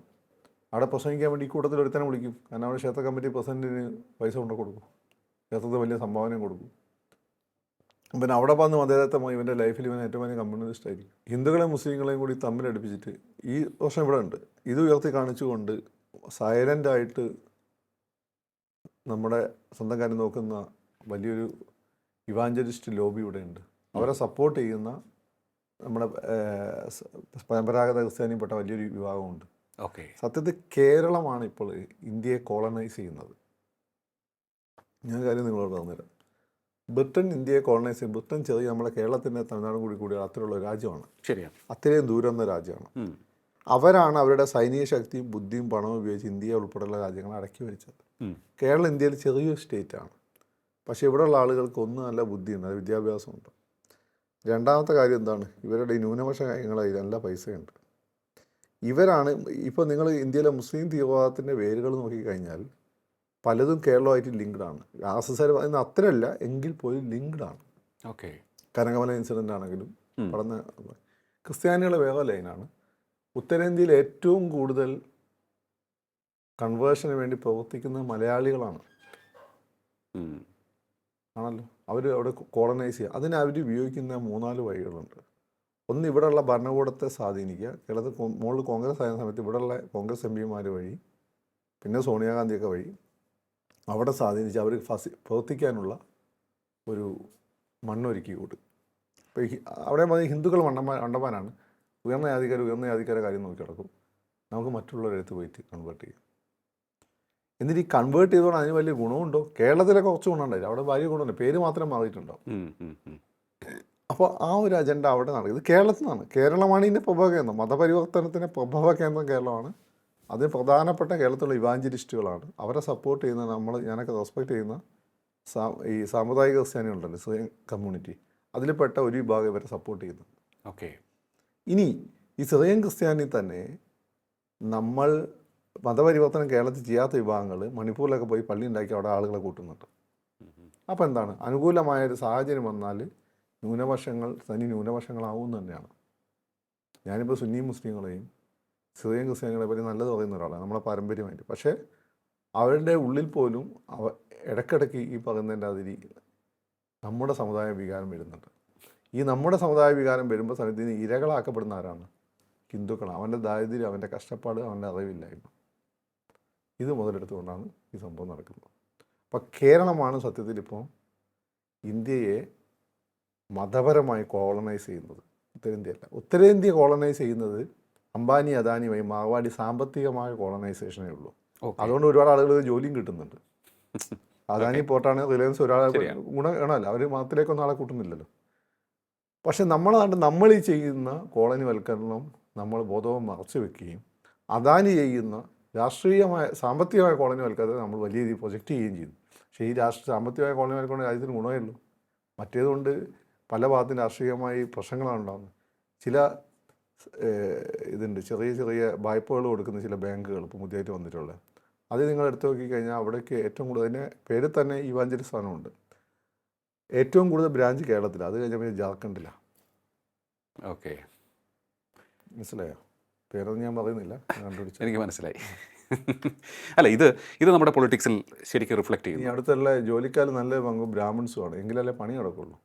അവിടെ പ്രസംഗിക്കാൻ വേണ്ടി ഈ കൂട്ടത്തിൽ ഒരുത്തനെ വിളിക്കും. കാരണം അവിടെ ക്ഷേത്ര കമ്മിറ്റി പ്രസിഡന്റിന് പൈസ കൊണ്ട് കൊടുക്കും. ക്ഷേത്രത്തിൽ വലിയ സംഭാവനയും കൊടുക്കും. പിന്നെ അവിടെ വന്ന് മതേതത്വമായി ഇവന്റെ ലൈഫിൽ ഇവൻ ഏറ്റവും വലിയ കമ്മ്യൂണിസ്റ്റ് ആയിരിക്കും. ഹിന്ദുക്കളെയും മുസ്ലിങ്ങളെയും കൂടി തമ്മിലടുപ്പിച്ചിട്ട് ഈ വർഷം ഇവിടെ ഉണ്ട്. ഇത് ഉയർത്തി കാണിച്ചുകൊണ്ട് സൈലന്റായിട്ട് നമ്മുടെ സ്വന്തം കാര്യം നോക്കുന്ന വലിയൊരു ഇവാഞ്ചലിസ്റ്റ് ലോബി ഇവിടെ ഉണ്ട് അവരെ സപ്പോർട്ട് ചെയ്യുന്ന നമ്മുടെ പരമ്പരാഗത ക്രിസ്ത്യാനിപ്പെട്ട വലിയൊരു വിഭാഗമുണ്ട്. ഓക്കെ. സത്യത്തിൽ കേരളമാണ് ഇപ്പോൾ ഇന്ത്യയെ കോളനൈസ് ചെയ്യുന്നത്. ഞാൻ കാര്യം നിങ്ങളോട് പറഞ്ഞുതരാം. ബ്രിട്ടൻ ഇന്ത്യയെ കോളനൈസ് ചെയ്യും ബ്രിട്ടൻ ചെറിയ നമ്മുടെ കേരളത്തിന്റെ തമിഴ്നാടും കൂടി കൂടി അത്രയുള്ള രാജ്യമാണ്. ശരിയാണ് അത്രയും ദൂരം എന്ന രാജ്യമാണ്. അവരാണ് അവരുടെ സൈനിക ശക്തിയും ബുദ്ധിയും പണവും ഉപയോഗിച്ച് ഇന്ത്യ ഉൾപ്പെടെയുള്ള രാജ്യങ്ങളെ അടക്കി ഭരിച്ചത്. കേരളം ഇന്ത്യയിൽ ചെറിയൊരു സ്റ്റേറ്റാണ്. പക്ഷേ ഇവിടെയുള്ള ആളുകൾക്ക് ഒന്നും നല്ല ബുദ്ധിയുണ്ട് അത് വിദ്യാഭ്യാസമുണ്ട്. രണ്ടാമത്തെ കാര്യം എന്താണ്? ഇവരുടെ ഈ ന്യൂനപക്ഷ കാര്യങ്ങളായി നല്ല പൈസയുണ്ട്. ഇവരാണ് ഇപ്പോൾ നിങ്ങൾ ഇന്ത്യയിലെ മുസ്ലിം തീവ്രവാദത്തിന്റെ വേരുകൾ നോക്കിക്കഴിഞ്ഞാൽ പലതും കേരളമായിട്ട് ലിങ്ക്ഡ് ആണ്. ആസസര എന്ന് അത്രയല്ല എങ്കിൽ പോലും ലിങ്ക്ഡ് ആണ്. ഓക്കെ. കനകമല ഇൻസിഡന്റ് ആണെങ്കിലും. പഠന ക്രിസ്ത്യാനികളെ വേറെ ലൈനാണ് ഉത്തരേന്ത്യയിൽ ഏറ്റവും കൂടുതൽ കൺവേർഷന് വേണ്ടി പ്രവർത്തിക്കുന്നത് മലയാളികളാണ്. ആണല്ലോ? അവർ അവിടെ കോളനൈസ് ചെയ്യുക അതിന് അവർ ഉപയോഗിക്കുന്ന മൂന്നാൽ വഴികളുണ്ട്. ഒന്ന് ഇവിടെയുള്ള ഭരണകൂടത്തെ സ്വാധീനിക്കുക. കേരളത്തിൽ മുകളിൽ കോൺഗ്രസ് ആയ സമയത്ത് ഇവിടെയുള്ള കോൺഗ്രസ് എം പിമാർ വഴി പിന്നെ സോണിയാഗാന്ധിയൊക്കെ വഴി അവിടെ സ്വാധീനിച്ച് അവർ ഫസി പ്രവർത്തിക്കാനുള്ള ഒരു മണ്ണൊരുക്കി കൂട്ടും. ഇപ്പോൾ അവിടെ മതി ഹിന്ദുക്കൾ മണ്ണമാ മണ്ടന്മാരാണ് ഉയർന്ന ജാതിക്കാർ ഉയർന്ന ജാതിക്കാരെ കാര്യം നോക്കി കിടക്കും നമുക്ക് മറ്റുള്ളവരെടുത്ത് പോയിട്ട് കൺവേർട്ട് ചെയ്യും. എന്നിട്ട് ഈ കൺവേർട്ട് ചെയ്തുകൊണ്ട് അതിന് വലിയ ഗുണമുണ്ടോ കേരളത്തിലൊക്കെ കുറച്ച് ഗുണമുണ്ടായില്ല അവിടെ വലിയ ഗുണമുണ്ട്. പേര് മാത്രം മാറിയിട്ടുണ്ടോ. അപ്പോൾ ആ ഒരു അജണ്ട അവിടെ നടക്കുന്നത്. ഇത് കേരളത്തിൽ നിന്നാണ് കേരളമാണ് ഇതിന്റെ പ്രഭവ കേന്ദ്രം മതപരിവർത്തനത്തിന്റെ പ്രഭവ കേന്ദ്രം കേരളമാണ്. അതിന് പ്രധാനപ്പെട്ട കേരളത്തിലുള്ള ഇവാഞ്ചലിസ്റ്റുകളാണ്. അവരെ സപ്പോർട്ട് ചെയ്യുന്ന നമ്മൾ ഞാനൊക്കെ റെസ്പെക്ട് ചെയ്യുന്ന ഈ സാമുദായിക ക്രിസ്ത്യാനികളുണ്ടല്ലോ സ്വയം കമ്മ്യൂണിറ്റി അതിൽപ്പെട്ട ഒരു വിഭാഗം ഇവരെ സപ്പോർട്ട് ചെയ്യുന്നു. ഓക്കെ ഇനി ഈ സിറിയൻ ക്രിസ്ത്യാനി തന്നെ നമ്മൾ മതപരിവർത്തനം കേരളത്തിൽ ചെയ്യാത്ത വിഭാഗങ്ങൾ മണിപ്പൂരിലൊക്കെ പോയി പള്ളി ഉണ്ടാക്കി അവിടെ ആളുകളെ കൂട്ടുന്നുണ്ട്. അപ്പോൾ എന്താണ്? അനുകൂലമായ ഒരു സാഹചര്യം വന്നാൽ ന്യൂനപക്ഷങ്ങൾ തനി ന്യൂനപക്ഷങ്ങളാവും തന്നെയാണ്. ഞാനിപ്പോൾ സുന്നി മുസ്ലിങ്ങളെയും സിറിയൻ ക്രിസ്ത്യാനികളെ പറ്റി നല്ലത് പറയുന്ന ഒരാളാണ്. നമ്മളെ പാരമ്പര്യമായിട്ട്. പക്ഷേ അവരുടെ ഉള്ളിൽ പോലും അവ ഇടയ്ക്കിടയ്ക്ക് ഈ പറയുന്നതിന്റെ അതിരി നമ്മുടെ സമുദായ വികാരം വരുന്നുണ്ട്. ഈ നമ്മുടെ സമുദായ വികാരം വരുമ്പോൾ സമയത്ത് ഇരകളാക്കപ്പെടുന്ന ആരാണ്? ഹിന്ദുക്കളാണ്. അവന്റെ ദാരിദ്ര്യം അവന്റെ കഷ്ടപ്പാട് അവന്റെ അറിവില്ലായ്മ. ഇത് മുതലെടുത്തുകൊണ്ടാണ് ഈ സംഭവം നടക്കുന്നത്. അപ്പോൾ കേരളമാണ് സത്യത്തിൽ ഇപ്പോൾ ഇന്ത്യയെ മതപരമായി കോളനൈസ് ചെയ്യുന്നത്. ഉത്തരേന്ത്യയല്ല. ഉത്തരേന്ത്യ കോളനൈസ് ചെയ്യുന്നത് അംബാനി അദാനി വഴി മാർവാടി സാമ്പത്തികമായ കോളനൈസേഷനേ ഉള്ളൂ. അതുകൊണ്ട് ഒരുപാട് ആളുകൾ ജോലിയും കിട്ടുന്നുണ്ട്. അദാനി പോർട്ടാണ് റിലയൻസ് ഒരാളെ ഗുണം ഗുണമാണല്ലോ അവർ മതത്തിലേക്കൊന്നും ആളെ കൂട്ടുന്നില്ലല്ലോ. പക്ഷെ നമ്മളെ നാട്ടിൽ നമ്മൾ ഈ ചെയ്യുന്ന കോളനിവൽക്കരണം നമ്മൾ ബോധവും മറച്ചു വെക്കുകയും അദാനി ചെയ്യുന്ന രാഷ്ട്രീയമായ സാമ്പത്തികമായ കോളനിവൽക്കരണത്തെ നമ്മൾ വലിയ രീതിയിൽ പ്രൊജക്റ്റ് ചെയ്യുകയും ചെയ്യുന്നു പക്ഷേ ഈ രാഷ്ട്രീയ സാമ്പത്തികമായ കോളനിവൽക്കരണം രാജ്യത്തിന് ഗുണമേ ഉള്ളൂ മറ്റേതുകൊണ്ട് പല ഭാഗത്തും രാഷ്ട്രീയമായി പ്രശ്നങ്ങളാണ് ഉണ്ടാകുന്നത്. ചില ഇതുണ്ട്. ചെറിയ ചെറിയ വായ്പകൾ കൊടുക്കുന്ന ചില ബാങ്കുകൾ ഇപ്പോൾ പുതിയതായിട്ട് വന്നിട്ടുള്ള. അത് നിങ്ങൾ എടുത്തു നോക്കിക്കഴിഞ്ഞാൽ അവിടേക്ക് ഏറ്റവും കൂടുതൽ അതിന്റെ പേരിൽ തന്നെ ഇവാഞ്ചലി സ്ഥാനമുണ്ട്. ഏറ്റവും കൂടുതൽ ബ്രാഞ്ച് കേരളത്തിലാണ്. അത് കഴിഞ്ഞാൽ പിന്നെ ജാർഖണ്ഡിലാണ്. ഓക്കെ. മനസ്സിലായോ? പേരൊന്നും ഞാൻ പറയുന്നില്ല കണ്ടുപിടിച്ചു എനിക്ക് മനസ്സിലായി. അല്ല ഇത് ഇത് നമ്മുടെ പൊളിറ്റിക്സിൽ ശരിക്കും റിഫ്ലക്റ്റ് ഈ ചെയ്യുന്നു. അടുത്തുള്ള ജോലിക്കാർ നല്ല പങ്ക് ബ്രാഹ്മിൺസുമാണ് എങ്കിലല്ലേ പണി നടക്കുള്ളൂ.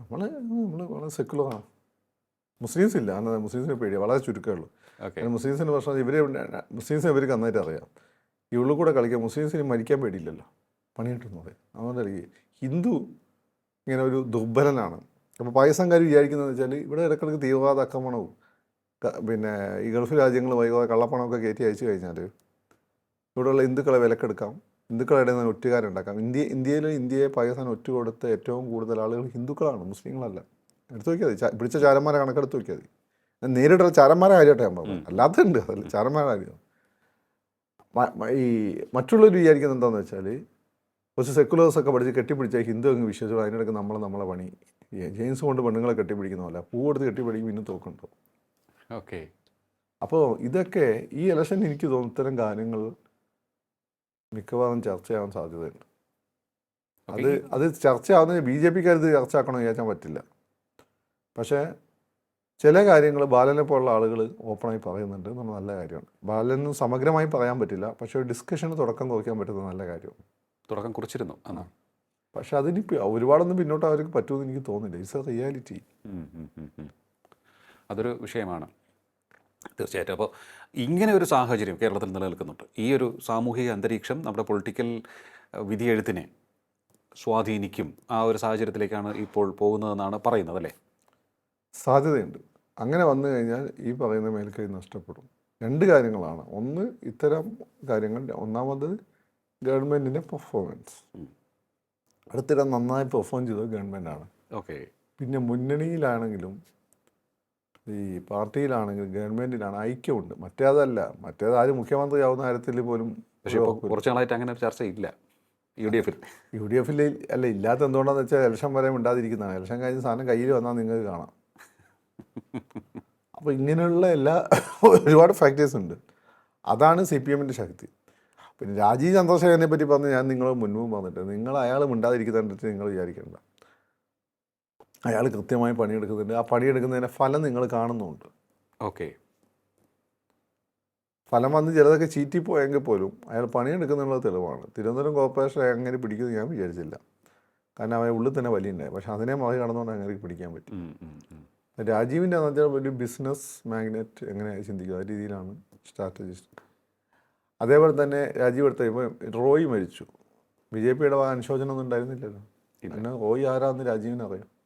നമ്മൾ നമ്മൾ വളരെ സെക്കുലറാണ് മുസ്ലിംസ് ഇല്ല. അന്ന് മുസ്ലിംസിനെ പേടിയാണ് വളരെ ചുരുക്കമുള്ളൂ മുസ്ലിംസിന്റെ പ്രശ്നം ഇവരെ മുസ്ലിംസിനെ ഇവർക്ക് നന്നായിട്ട് അറിയാം. ഈ ഉള്ളിൽ കൂടെ കളിക്കാൻ മുസ്ലിംസിന് മരിക്കാൻ പേടിയില്ലല്ലോ. പണി കിട്ടുന്നു പറയും. അതുകൊണ്ട് എനിക്ക് ഹിന്ദു ഇങ്ങനെ ഒരു ദുർബലനാണ്. അപ്പോൾ പാകിസ്ഥാൻകാർ വിചാരിക്കുന്നത് വെച്ചാൽ ഇവിടെ ഇടയ്ക്കിടയ്ക്ക് തീവ്രവാദ ആക്രമണവും പിന്നെ ഈ ഗൾഫ് രാജ്യങ്ങൾ വൈകാതെ കള്ളപ്പണമൊക്കെ കയറ്റി അയച്ചു കഴിഞ്ഞാൽ ഇവിടെയുള്ള ഹിന്ദുക്കളെ വിലക്കെടുക്കാം. ഹിന്ദുക്കളുടെ ഇടയിൽ നിന്ന് ഒറ്റുകാരുണ്ടാക്കാം. ഇന്ത്യ ഇന്ത്യയിൽ ഇന്ത്യയെ പാകിസ്ഥാൻ ഒറ്റ കൊടുത്ത ഏറ്റവും കൂടുതൽ ആളുകൾ ഹിന്ദുക്കളാണ് മുസ്ലിങ്ങളല്ല. എടുത്തു നോക്കിയാൽ മതി. പിടിച്ച ചാരന്മാരെ കണക്കെടുത്ത് നോക്കിയാൽ മതി. നേരിട്ടുള്ള ചാരന്മാരെ കാര്യമായിട്ട് ഞാൻ പറഞ്ഞു അല്ലാത്തുണ്ട് അതല്ല ചാരന്മാരെ കാര്യം ഈ മറ്റുള്ളവർ വിചാരിക്കുന്നത് എന്താണെന്ന് വെച്ചാൽ കുറച്ച് സെക്കുലേഴ്സൊക്കെ പഠിച്ച് കെട്ടിപ്പിടിച്ചാൽ ഹിന്ദു അങ്ങ് വിശ്വസിച്ചു അതിനിടയ്ക്ക് നമ്മൾ നമ്മളെ പണി. ജെയിൻസ് കൊണ്ട് പെണ്ണുങ്ങളെ കെട്ടിപ്പിടിക്കുന്ന പോലെ. പൂ കൊടുത്ത് കെട്ടിപ്പിടിക്കും ഇന്നും തോക്കുണ്ടോ? ഓക്കെ. അപ്പോൾ ഇതൊക്കെ ഈ ഇലക്ഷനിൽ എനിക്ക് തോന്നുന്നു ഇത്തരം കാര്യങ്ങൾ മിക്കവാറും ചർച്ചയാവാൻ സാധ്യതയുണ്ട്. അത് അത് ചർച്ചയാവുന്ന ബി ജെ പിക്കാർ ഇത് ചർച്ചയാക്കണമെന്ന് വിചാരിച്ചാൽ പറ്റില്ല. പക്ഷേ ചില കാര്യങ്ങൾ ബാലനെ പോലുള്ള ആളുകൾ ഓപ്പണായി പറയുന്നുണ്ട് നമ്മൾ നല്ല കാര്യമാണ്. ബാലനും സമഗ്രമായി പറയാൻ പറ്റില്ല. പക്ഷേ ഒരു ഡിസ്കഷന് തുടക്കം കുറിക്കാൻ പറ്റുന്ന നല്ല കാര്യമാണ്. തുടക്കം കുറിച്ചിരുന്നു. പക്ഷെ അതിന് ഒരുപാടൊന്നും പിന്നോട്ട് അവർക്ക് പറ്റുമെന്ന് എനിക്ക് തോന്നുന്നില്ല. It's a reality. അതൊരു വിഷയമാണ്. തീർച്ചയായിട്ടും. അപ്പോൾ ഇങ്ങനെ ഒരു സാഹചര്യം കേരളത്തിൽ നിലനിൽക്കുന്നുണ്ട്. ഈ ഒരു സാമൂഹിക അന്തരീക്ഷം നമ്മുടെ പൊളിറ്റിക്കൽ വിധിയെഴുത്തിനെ സ്വാധീനിക്കും ആ ഒരു സാഹചര്യത്തിലേക്കാണ് ഇപ്പോൾ പോകുന്നതെന്നാണ് പറയുന്നത് അല്ലേ? സാധ്യതയുണ്ട്. അങ്ങനെ വന്നു കഴിഞ്ഞാൽ ഈ പറയുന്ന മേൽക്കൈ നഷ്ടപ്പെടും. രണ്ട് കാര്യങ്ങളാണ്. ഒന്ന് ഇത്തരം കാര്യങ്ങൾ. ഒന്നാമത് ഗവൺമെന്റിന്റെ പെർഫോമൻസ്. അടുത്തിടെ നന്നായി പെർഫോം ചെയ്തത് ഗവൺമെന്റാണ് ഓക്കെ. പിന്നെ മുന്നണിയിലാണെങ്കിലും ഈ പാർട്ടിയിലാണെങ്കിലും ഗവൺമെന്റിലാണ് ഐക്യമുണ്ട്. മറ്റേതല്ല മറ്റേത് ആര് മുഖ്യമന്ത്രിയാവുന്ന കാര്യത്തിൽ പോലും പക്ഷേ ഇപ്പോൾ കുറച്ച് നാളായിട്ട് അങ്ങനെ ഒരു ചർച്ചയില്ല യു ഡി എഫിൽ യു ഡി എഫിൽ അല്ല ഇല്ലാത്ത എന്തുകൊണ്ടാണെന്ന് വെച്ചാൽ ഇലക്ഷൻ വരെ ഉണ്ടാതിരിക്കുന്നതാണ് ഇലക്ഷൻ കഴിഞ്ഞ് സാധനം കയ്യിൽ വന്നാൽ നിങ്ങൾക്ക് കാണാം. അപ്പോൾ ഇങ്ങനെയുള്ള എല്ലാ ഒരുപാട് ഫാക്ടേഴ്സ് ഉണ്ട്. അതാണ് സി പി എമ്മിന്റെ ശക്തി. പിന്നെ രാജീവ് ചന്ദ്രശേഖരനെ പറ്റി പറഞ്ഞ് ഞാൻ നിങ്ങൾ മുൻപും പറഞ്ഞിട്ട് നിങ്ങൾ അയാൾ മിണ്ടാതിരിക്കുന്നുണ്ടിട്ട് നിങ്ങൾ വിചാരിക്കേണ്ട. അയാൾ കൃത്യമായി പണിയെടുക്കുന്നുണ്ട്. ആ പണിയെടുക്കുന്നതിന്റെ ഫലം നിങ്ങൾ കാണുന്നുണ്ട്. ഓക്കെ. ഫലം വന്ന് ചിലതൊക്കെ ചീറ്റിപ്പോയെങ്കിൽ പോലും അയാൾ പണിയെടുക്കുന്നുള്ള തെളിവാണ്. തിരുവനന്തപുരം കോർപ്പറേഷൻ അങ്ങനെ പിടിക്കുന്നു ഞാൻ വിചാരിച്ചില്ല. കാരണം അവൻ ഉള്ളിൽ തന്നെ വലിയ വലിയുണ്ടായി. പക്ഷെ അതിനെ മറി കടന്നുകൊണ്ട് അങ്ങനെ പിടിക്കാൻ പറ്റി. രാജീവിന്റെ എന്ന് വെച്ചാൽ ഒരു ബിസിനസ് മാഗ്നറ്റ് എങ്ങനെ ചിന്തിക്കുക ആ രീതിയിലാണ് സ്ട്രാറ്റജിസ്റ്റ്. അതേപോലെ തന്നെ രാജീവ് എടുത്ത ഇപ്പോൾ റോയ് മരിച്ചു. ബി ജെ പിയുടെ അനുശോചനമൊന്നും ഉണ്ടായിരുന്നില്ലല്ലോ. പിന്നെ റോയ് ആരാന്ന് രാജീവിന് അറിയാം. ഉം.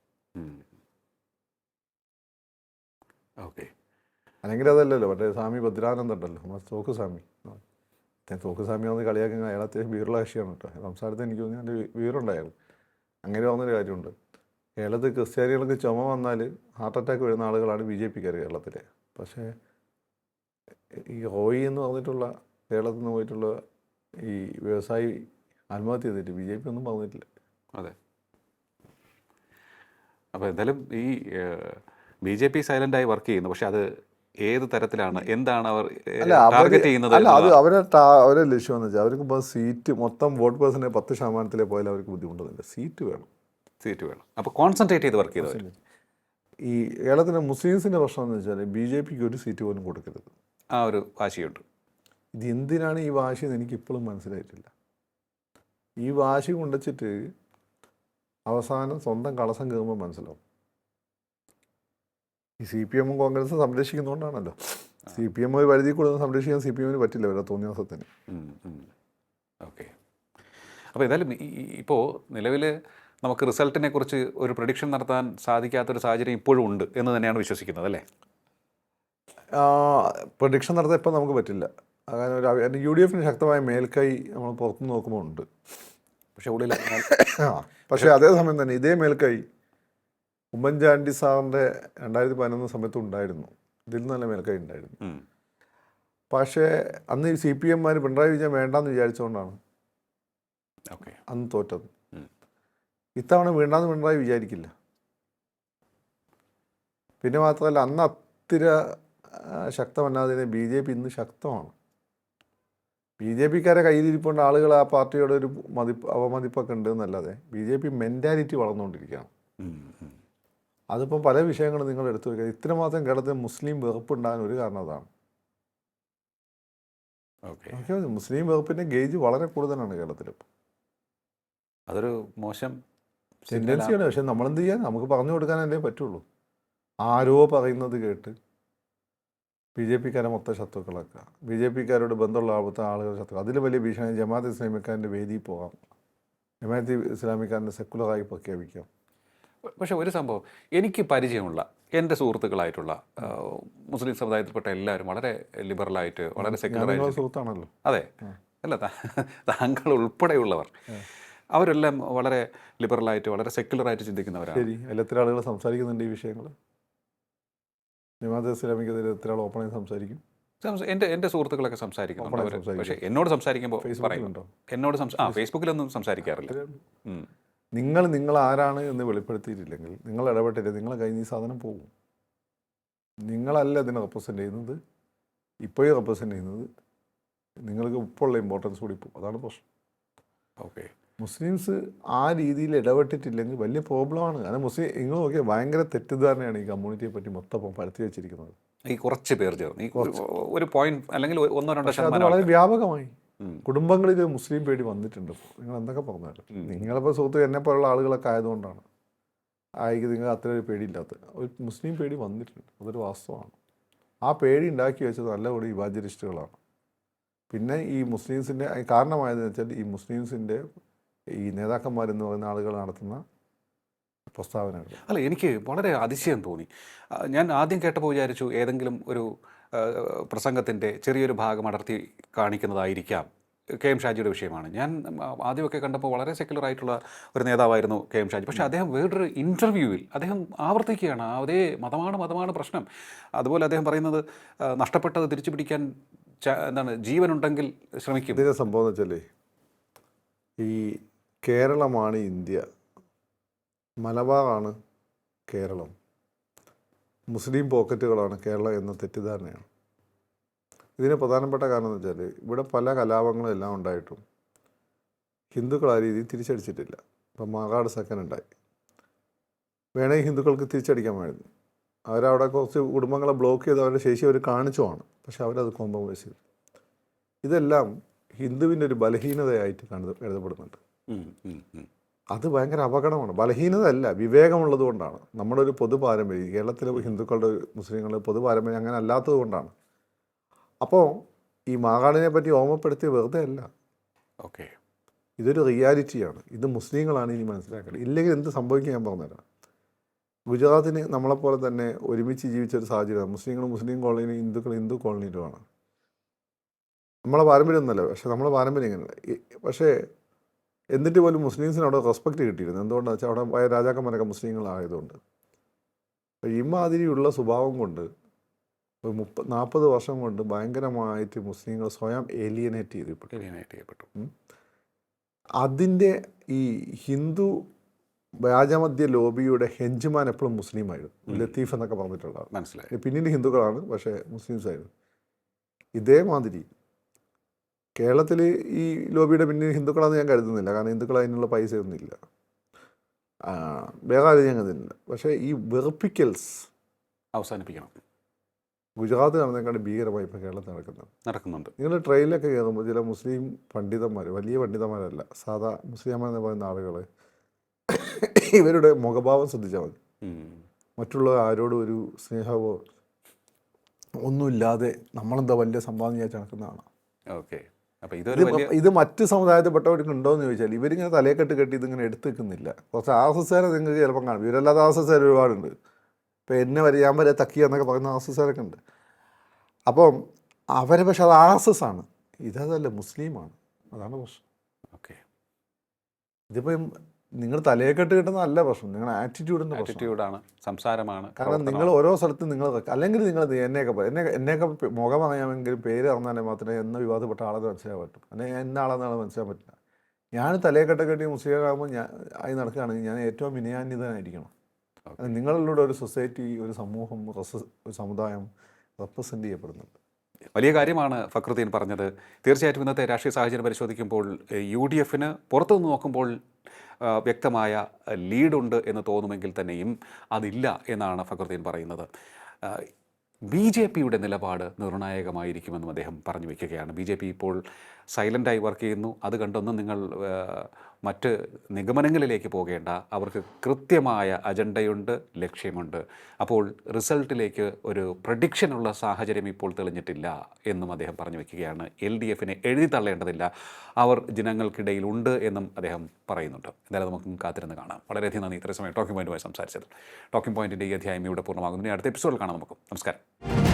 ഓക്കെ. അല്ലെങ്കിൽ അതല്ലല്ലോ മറ്റേ സ്വാമി ഭദ്രാനന്ദ ഉണ്ടല്ലോ നമ്മുടെ തോക്ക് സ്വാമി. ഞാൻ തോക്ക് സ്വാമി വന്ന് കളിയാക്കുന്ന അയാൾ അത്യാവശ്യം വീറുള്ള കക്ഷിയാണ് കേട്ടോ. സംസാരത്തിൽ എനിക്ക് തോന്നി എന്റെ വീറുണ്ടായിരുന്നു അങ്ങനെ വന്നൊരു കാര്യമുണ്ട്. കേരളത്തിൽ ക്രിസ്ത്യാനികൾക്ക് ചുമ വന്നാൽ ഹാർട്ട് അറ്റാക്ക് വരുന്ന ആളുകളാണ് ബി ജെ പിക്കാർ കേരളത്തിൽ പക്ഷേ ഈ റോയി എന്ന് പറഞ്ഞിട്ടുള്ള കേരളത്തിൽ നിന്ന് പോയിട്ടുള്ള ഈ വ്യവസായി ആത്മഹത്യ ചെയ്തിട്ട് ബി ജെ പി ഒന്നും പറഞ്ഞിട്ടില്ല. അതെ. അപ്പോൾ എന്തായാലും ഈ ബി ജെ പി സൈലന്റായി വർക്ക് ചെയ്യുന്നു. പക്ഷേ അത് ഏത് തരത്തിലാണ്? എന്താണ് അവർ ടാർഗറ്റ് ചെയ്യുന്നത് അല്ല അത് അവരെ അവരെ ലക്ഷ്യം എന്ന് വെച്ചാൽ അവർക്ക് ഇപ്പോൾ സീറ്റ് മൊത്തം വോട്ട് പേഴ്സന്റേജ് പത്ത് ശതമാനത്തിലേ പോയാൽ അവർക്ക് ബുദ്ധിമുട്ടൊന്നുമില്ല സീറ്റ് വേണം. സീറ്റ് വേണം. അപ്പോൾ കോൺസെൻട്രേറ്റ് ചെയ്ത് വർക്ക് ചെയ്തവർ ഈ കേരളത്തിലെ മുസ്ലിംസിന്റെ പ്രശ്നം എന്ന് വെച്ചാൽ ബി ജെ പിക്ക് ഒരു സീറ്റ് പോലും കൊടുക്കരുത്. ആ ഒരു വാശിയുണ്ട്. ഇത് എന്തിനാണ് ഈ വാശി എന്ന് എനിക്ക് ഇപ്പോഴും മനസ്സിലായിട്ടില്ല. ഈ വാശി കൊണ്ടുവച്ചിട്ട് അവസാനം സ്വന്തം കളസം കയറുമ്പോൾ മനസ്സിലാവും. ഈ സി പി എമ്മും കോൺഗ്രസും സംരക്ഷിക്കുന്നതുകൊണ്ടാണല്ലോ സി പി എം ഒരു പരിധി കൂടുതൽ സംരക്ഷിക്കാൻ സി പി എമ്മിന് പറ്റില്ല ഇവരെ തോന്നിയാസത്തിന് ഓക്കെ. അപ്പോൾ ഏതായാലും ഇപ്പോൾ നിലവിൽ നമുക്ക് റിസൾട്ടിനെ കുറിച്ച് ഒരു പ്രഡിക്ഷൻ നടത്താൻ സാധിക്കാത്തൊരു സാഹചര്യം ഇപ്പോഴും ഉണ്ട് എന്ന് തന്നെയാണ് വിശ്വസിക്കുന്നത് അല്ലേ? പ്രൊഡിക്ഷൻ നടത്താൻ ഇപ്പം നമുക്ക് പറ്റില്ല. അങ്ങനെ ഒരു യു ഡി എഫിന് ശക്തമായ മേൽക്കൈ നമ്മൾ പുറത്തുനിന്ന് നോക്കുമ്പോൾ ഉണ്ട്. പക്ഷേ ഉള്ളിൽ ആ. പക്ഷേ അതേസമയം തന്നെ ഇതേ മേൽക്കൈ ഉമ്മൻചാണ്ടി സാറിന്റെ രണ്ടായിരത്തി പതിനൊന്ന് സമയത്ത് ഉണ്ടായിരുന്നു. ഇതിൽ നല്ല മേൽക്കൈ ഉണ്ടായിരുന്നു. പക്ഷേ അന്ന് സി പി എംമാർ പിണറായി വിജയൻ വേണ്ടാന്ന് വിചാരിച്ചുകൊണ്ടാണ് ഓക്കെ. അന്ന് തോറ്റത്. ഇത്തവണ വേണ്ടാന്ന് പിണറായി വിചാരിക്കില്ല. പിന്നെ മാത്രമല്ല അന്ന് അത്തിര ശക്തമല്ലാതെ ബി ജെ പി ഇന്ന് ശക്തമാണ്. ബി ജെ പിക്കാരെ കയ്യിലിരിപ്പുണ്ട്. ആളുകൾ ആ പാർട്ടിയോട് ഒരു മതിപ്പ് അവമതിപ്പൊക്കെ ഉണ്ട് എന്നല്ലാതെ ബി ജെ പി മെന്റാലിറ്റി വളർന്നുകൊണ്ടിരിക്കുകയാണ്. അതിപ്പം പല വിഷയങ്ങളും നിങ്ങൾ എടുത്തു വയ്ക്കുക ഇത്രമാത്രം കേരളത്തിൽ മുസ്ലിം വെറുപ്പുണ്ടാകാൻ ഒരു കാരണം അതാണ്. ഓക്കെ. മുസ്ലിം വെറുപ്പിന്റെ ഗേജ് വളരെ കൂടുതലാണ് കേരളത്തിൽ അതൊരു മോശം ടെൻഡൻസിയാണ്. പക്ഷെ നമ്മളെന്ത് ചെയ്യാൻ? നമുക്ക് പറഞ്ഞു കൊടുക്കാനല്ലേ പറ്റുള്ളൂ. ആരോ പറയുന്നത് കേട്ട് ബി ജെ പിക്കാരെ മൊത്തം ശത്രുക്കളാക്കുക. ബി ജെ പിക്കാരോട് ബന്ധമുള്ള ആപത്തെ ആളുകൾ ശത്രു അതിൽ വലിയ ഭീഷണി ജമാഅത്ത് ഇസ്ലാമിക്കാരന്റെ വേദിയിൽ പോകാം. ജമാഅത്ത് ഇസ്ലാമിക്കാരന്റെ സെക്കുലറായി പ്രഖ്യാപിക്കാം. പക്ഷേ ഒരു സംഭവം എനിക്ക് പരിചയമുള്ള എന്റെ സുഹൃത്തുക്കളായിട്ടുള്ള മുസ്ലിം സമുദായത്തിൽപ്പെട്ട എല്ലാവരും വളരെ ലിബറലായിട്ട് വളരെ സെക്കുലറായിട്ട് സെക്യുലറായിട്ട് സുഹൃത്താണല്ലോ. അതെ. അല്ല താങ്കൾ ഉൾപ്പെടെയുള്ളവർ. അവരെല്ലാം വളരെ ലിബറലായിട്ട് വളരെ സെക്യുലറായിട്ട് ചിന്തിക്കുന്നവരാണ്. ശരി. ആളുകൾ സംസാരിക്കുന്നുണ്ട് ഈ വിഷയങ്ങൾ ജമാഅത്ത് ഇസ്ലാമിക്കെതിരെ എത്ര ആൾ ഓപ്പണായി സംസാരിക്കും? സംസ- എന്റെ എന്റെ സുഹൃത്തുക്കളൊക്കെ സംസാരിക്കുന്നുണ്ട് സംസാരിക്കും. പക്ഷേ എന്നോട് സംസാരിക്കുമ്പോൾ പറയുന്നുണ്ടോ എന്നോട് ആ ഫേസ്ബുക്കിലൊന്നും സംസാരിക്കാറില്ല. നിങ്ങൾ നിങ്ങൾ ആരാണ് എന്ന് വെളിപ്പെടുത്തിയിട്ടില്ലെങ്കിൽ നിങ്ങൾ ഇടപെട്ടില്ല നിങ്ങളെ കയ്യിൽ നിന്ന് ഈ സാധനം പോകും. നിങ്ങളല്ല ഇതിനെ റെപ്രസെന്റ് ചെയ്യുന്നത്. ഇപ്പോഴും റെപ്രസെന്റ് ചെയ്യുന്നത്. നിങ്ങൾക്ക് ഇപ്പോഴുള്ള ഇമ്പോർട്ടൻസ് കൂടി പോകും. അതാണ് പ്രശ്നം. ഓക്കെ മുസ്ലിംസ് ആ രീതിയിൽ ഇടപെട്ടിട്ടില്ലെങ്കിൽ വലിയ പ്രോബ്ലമാണ്. കാരണം മുസ്ലിം നിങ്ങൾ നോക്കിയാൽ ഭയങ്കര തെറ്റിദ്ധാരണയാണ് ഈ കമ്മ്യൂണിറ്റിയെ പറ്റി മൊത്തം പരത്തി വെച്ചിരിക്കുന്നത്. ഈ കുറച്ച് പേർ ചേർന്ന്. ഈ ഒരു- പോയിന്റ് അല്ലെങ്കിൽ ഒന്നോ രണ്ടോ ശതമാനം വളരെ വ്യാപകമായി. കുടുംബങ്ങളിൽ മുസ്ലിം പേടി വന്നിട്ടുണ്ട്. നിങ്ങൾ എന്തൊക്കെ പറഞ്ഞാലും. നിങ്ങളിപ്പോൾ സുഹൃത്ത് എന്നെ പോലുള്ള ആളുകളൊക്കെ ആയതുകൊണ്ടാണ്. ആയിക്ക് നിങ്ങൾ അത്ര ഒരു പേടിയില്ലാത്തത്. ഒരു മുസ്ലിം പേടി വന്നിട്ടുണ്ട്. അതൊരു വാസ്തവമാണ്. ആ പേടി ഉണ്ടാക്കി വെച്ചത് നല്ല കൂടി യുവാജലിസ്റ്റുകളാണ് പിന്നെ ഈ മുസ്ലിംസിന്റെ കാരണമായതെന്ന് വെച്ചാൽ ഈ മുസ്ലിംസിന്റെ ഈ നേതാക്കന്മാരെന്ന് പറയുന്ന ആളുകൾ നടത്തുന്ന പ്രസ്താവനകൾ. അല്ല എനിക്ക് വളരെ അതിശയം തോന്നി. ഞാൻ ആദ്യം കേട്ടപ്പോൾ വിചാരിച്ചു ഏതെങ്കിലും ഒരു പ്രസംഗത്തിന്റെ ചെറിയൊരു ഭാഗം അടർത്തി കാണിക്കുന്നതായിരിക്കാം. കെ എം ഷാജിയുടെ വിഷയമാണ്. ഞാൻ ആദ്യമൊക്കെ കണ്ടപ്പോൾ വളരെ സെക്യുലർ ആയിട്ടുള്ള ഒരു നേതാവായിരുന്നു കെ എം ഷാജി. പക്ഷേ അദ്ദേഹം വേറൊരു ഇന്റർവ്യൂവിൽ അദ്ദേഹം ആവർത്തിക്കുകയാണ്. അതേ മതമാണ് മതമാണ് പ്രശ്നം. അതുപോലെ അദ്ദേഹം പറയുന്നത് നഷ്ടപ്പെട്ടത് തിരിച്ചു പിടിക്കാൻ എന്താണ് ജീവനുണ്ടെങ്കിൽ ശ്രമിക്കും. ഇതേ സംഭവം എന്ന് വെച്ചാൽ ഈ കേരളമാണ് ഇന്ത്യ. മലബാറാണ് കേരളം. മുസ്ലിം പോക്കറ്റുകളാണ് കേരളം എന്ന തെറ്റിദ്ധാരണയാണ്. ഇതിന് പ്രധാനപ്പെട്ട കാരണം എന്ന് വെച്ചാൽ ഇവിടെ പല കലാപങ്ങളും എല്ലാം ഉണ്ടായിട്ടും ഹിന്ദുക്കൾ ആ രീതിയിൽ തിരിച്ചടിച്ചിട്ടില്ല. ഇപ്പം മാകാട് സെക്കൻഡ് ഉണ്ടായി. വേണമെങ്കിൽ ഹിന്ദുക്കൾക്ക് തിരിച്ചടിക്കാമായിരുന്നു. അവരവിടെ കുറച്ച് കുടുംബങ്ങളെ ബ്ലോക്ക് ചെയ്ത് അവരുടെ ശേഷി അവർ കാണിച്ചുമാണ്. പക്ഷെ അവരത് കോംപ്രമൈസ് ചെയ്തു. ഇതെല്ലാം ഹിന്ദുവിന്റെ ഒരു ബലഹീനതയായിട്ട് കണ്ടു എഴുതപ്പെടുന്നുണ്ട്. അത് ഭയങ്കര അപകടമാണ്. ബലഹീനത അല്ല വിവേകമുള്ളത് കൊണ്ടാണ്. നമ്മുടെ ഒരു പൊതു പാരമ്പര്യം കേരളത്തിലെ ഹിന്ദുക്കളുടെ മുസ്ലിങ്ങളുടെ പൊതു പാരമ്പര്യം അങ്ങനെ അല്ലാത്തത് കൊണ്ടാണ്. അപ്പോൾ ഈ മാകാടിനെ പറ്റി ഓർമ്മപ്പെടുത്തിയ വെറുതെ അല്ല. ഓക്കെ. ഇതൊരു റിയാലിറ്റിയാണ്. ഇത് മുസ്ലിങ്ങളാണ് ഇനി മനസ്സിലാക്കേണ്ടത്. ഇല്ലെങ്കിൽ എന്ത് സംഭവിക്കും ഞാൻ പറഞ്ഞുതരാം. ഗുജറാത്തിന് നമ്മളെപ്പോലെ തന്നെ ഒരുമിച്ച് ജീവിച്ച ഒരു സാഹചര്യം മുസ്ലിങ്ങൾ മുസ്ലിം കോളനിയിലും ഹിന്ദുക്കൾ ഹിന്ദു കോളനിയിലുമാണ്. നമ്മളെ പാരമ്പര്യം ഒന്നല്ല പക്ഷേ നമ്മളെ പാരമ്പര്യം ഇങ്ങനെയല്ല. പക്ഷേ എന്നിട്ട് പോലും മുസ്ലിംസിന് അവിടെ റെസ്പെക്റ്റ് കിട്ടിയിരുന്നു. എന്തുകൊണ്ടാണെന്ന് വെച്ചാൽ അവിടെ പോയ രാജാക്കന്മാരൊക്കെ മുസ്ലിങ്ങളായതുകൊണ്ട്. അപ്പോൾ ഇമാതിരിയുള്ള സ്വഭാവം കൊണ്ട് ഒരു മുപ്പ നാൽപ്പത് വർഷം കൊണ്ട് ഭയങ്കരമായിട്ട് മുസ്ലിങ്ങൾ സ്വയം ഏലിയനേറ്റ് ചെയ്തു എലിയനേറ്റ് ചെയ്യപ്പെട്ടു. അതിന്റെ ഈ ഹിന്ദു വ്യാജമധ്യ ലോബിയുടെ ഹെഞ്ച്മാൻ എപ്പോഴും മുസ്ലിമായിരുന്നു. ലത്തീഫ് എന്നൊക്കെ പറഞ്ഞിട്ടുള്ള. മനസ്സിലായി. പിന്നീട് ഹിന്ദുക്കളാണ് പക്ഷേ മുസ്ലിംസ് ആയിരുന്നു ഇതേമാതിരി കേരളത്തിൽ ഈ ലോബിയുടെ പിന്നിൽ ഹിന്ദുക്കളാണെന്ന് ഞാൻ കരുതുന്നില്ല. കാരണം ഹിന്ദുക്കൾ അതിനുള്ള പൈസയൊന്നും ഇല്ല. വേറെ ആരും ഞാൻ കരുതുന്നില്ല. പക്ഷേ ഈ വെറുപ്പിക്കൽസ് അവസാനിപ്പിക്കണം. ഗുജറാത്ത് നടന്നേക്കാൾ ഭീകരമായി ഇപ്പോൾ കേരളത്തിൽ നടക്കുന്നത് നടക്കുന്നുണ്ട്. നിങ്ങൾ ട്രെയിനിലൊക്കെ കയറുമ്പോൾ ചില മുസ്ലിം പണ്ഡിതന്മാർ വലിയ പണ്ഡിതന്മാരല്ല സാധാ മുസ്ലിംമാരെന്ന് പറയുന്ന ആളുകൾ ഇവരുടെ മുഖഭാവം ശ്രദ്ധിച്ചാൽ മതി. മറ്റുള്ള ആരോടും ഒരു സ്നേഹമോ ഒന്നുമില്ലാതെ നമ്മളെന്താ വലിയ സംഭാവന ചെയ്യാൻ നടക്കുന്നതാണ്. ഓക്കെ. ഇത് മറ്റ് സമുദായത്തിൽപ്പെട്ടവർക്ക് ഉണ്ടോ എന്ന് ചോദിച്ചാൽ ഇവരിങ്ങനെ തലയെക്കെട്ട് കെട്ടി ഇതിങ്ങനെ എടുത്തു വെക്കുന്നില്ല. കുറച്ച് എസ് നിങ്ങൾക്ക് ചിലപ്പം കാണും. ഇവരല്ലാതെ ആർ എസ് എസ്സുകാർ ഒരുപാടുണ്ട്. ഇപ്പം എന്നെ വരെ ഞാൻ വരെ തക്കിയ എന്നൊക്കെ പറയുന്ന എസ്സുകാരൊക്കെ ഉണ്ട്. അപ്പം അവരെ പക്ഷെ അത് ആണ് ഇതല്ല മുസ്ലിമാണ്. അതാണ് പ്രശ്നം. ഓക്കെ. ഇതിപ്പം നിങ്ങൾ തലയെക്കെട്ട് കിട്ടുന്നതല്ല പ്രശ്നം. നിങ്ങളുടെ ആറ്റിറ്റ്യൂഡിന്റെ ആറ്റിറ്റ്യൂഡാണ് സംസാരമാണ്. കാരണം നിങ്ങൾ ഓരോ സ്ഥലത്തും നിങ്ങൾ അല്ലെങ്കിൽ നിങ്ങൾ എന്നെയൊക്കെ എന്നെ എന്നെയൊക്കെ മുഖം അറിയാമെങ്കിലും പേര് അറിഞ്ഞാലേ മാത്രമേ എന്ന വിവാദപ്പെട്ട ആളെന്ന് മനസ്സിലാൻ പറ്റും. അല്ലെങ്കിൽ എന്ന ആളെന്നാണ് മനസ്സിലാൻ പറ്റില്ല. ഞാൻ തലയെക്കെട്ട് കെട്ടി മുസ്ലിമാകുമ്പോൾ ഞാൻ ആയി നടക്കുകയാണെങ്കിൽ ഞാൻ ഏറ്റവും വിനയാന്യതനായിരിക്കണം നിങ്ങളിലൂടെ ഒരു സൊസൈറ്റി ഒരു സമൂഹം റെസ്- ഒരു സമുദായം റെപ്രസെന്റ് ചെയ്യപ്പെടുന്നുണ്ട്. വലിയ കാര്യമാണ് ഫക്രുദ്ദീൻ പറഞ്ഞത്. തീർച്ചയായിട്ടും ഇന്നത്തെ രാഷ്ട്രീയ സാഹചര്യം പരിശോധിക്കുമ്പോൾ യു ഡി എഫിന് പുറത്തുനിന്ന് നോക്കുമ്പോൾ വ്യക്തമായ ലീഡുണ്ട് എന്ന് തോന്നുമെങ്കിൽ തന്നെയും അതില്ല എന്നാണ് ഫക്രുദ്ദീൻ പറയുന്നത്. ബി ജെ പിയുടെ നിലപാട് നിർണായകമായിരിക്കുമെന്നും അദ്ദേഹം പറഞ്ഞു വയ്ക്കുകയാണ് ബി ജെ പി ഇപ്പോൾ സൈലന്റായി വർക്ക് ചെയ്യുന്നു. അത് കണ്ടൊന്നും നിങ്ങൾ മറ്റ് നിഗമനങ്ങളിലേക്ക് പോകേണ്ട അവർക്ക് കൃത്യമായ അജണ്ടയുണ്ട് ലക്ഷ്യമുണ്ട്. അപ്പോൾ റിസൾട്ടിലേക്ക് ഒരു പ്രഡിക്ഷനുള്ള സാഹചര്യം ഇപ്പോൾ തെളിഞ്ഞിട്ടില്ല എന്നും അദ്ദേഹം പറഞ്ഞു വയ്ക്കുകയാണ് എൽ ഡി എഫിനെ എഴുതി തള്ളേണ്ടതില്ല. അവർ ജനങ്ങൾക്കിടയിലുണ്ട് എന്നും അദ്ദേഹം പറയുന്നുണ്ട്. എന്തായാലും നമുക്ക് കാത്തിരുന്ന് കാണാം. വളരെയധികം നന്ദി. ഇത്ര സമയം ടോക്കിംഗ് പോയിന്റുമായി സംസാരിച്ചത് ടോക്കിംഗ് പോയിന്റിന്റെ ഈ അധ്യായം ഇവിടെ പൂർണമാകുന്നു. അടുത്ത എപ്പിസോഡിൽ കാണാം നമുക്ക്. നമസ്കാരം.